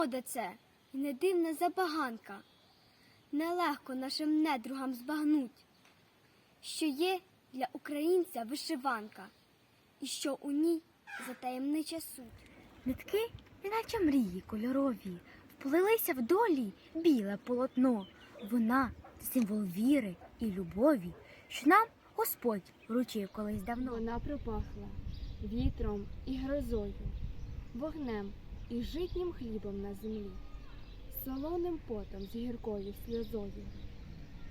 мода це і не дивна забаганка. Нелегко нашим недругам збагнуть, що є для українця вишиванка, і що у ній затаємнича суть. Нитки, неначе мрії кольорові, вплилися в долі біле полотно. Вона символ віри і любові, що нам Господь вручив колись давно. Вона пропахла вітром і грозою, вогнем і житнім хлібом на землі, солоним потом з гіркою сльозою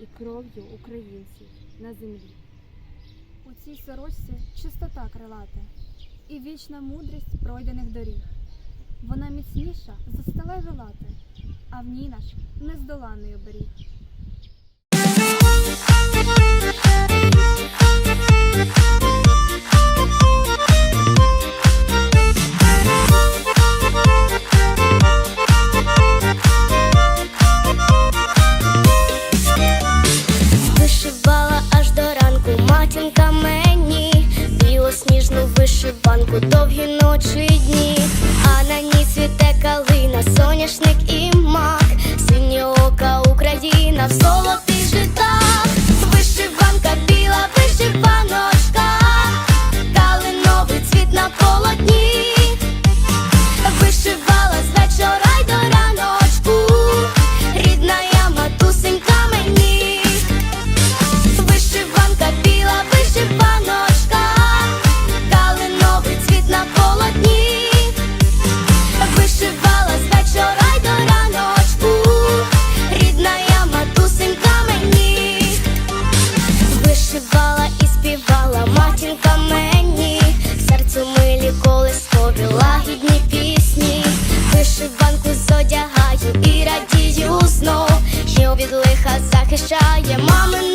і кров'ю українців на землі. У цій сорочці чистота крилата і вічна мудрість пройдених доріг. Вона міцніша за сталеві лати, а в ній наш нездоланний оберіг. Вишиванку довгі ночі і дні, а на ній світе калина, соняшник вишивала і співала матінка мені, серцю милі колискові лагідні пісні, вишиванку зодягаю і радію знов, що від лиха захищає мамин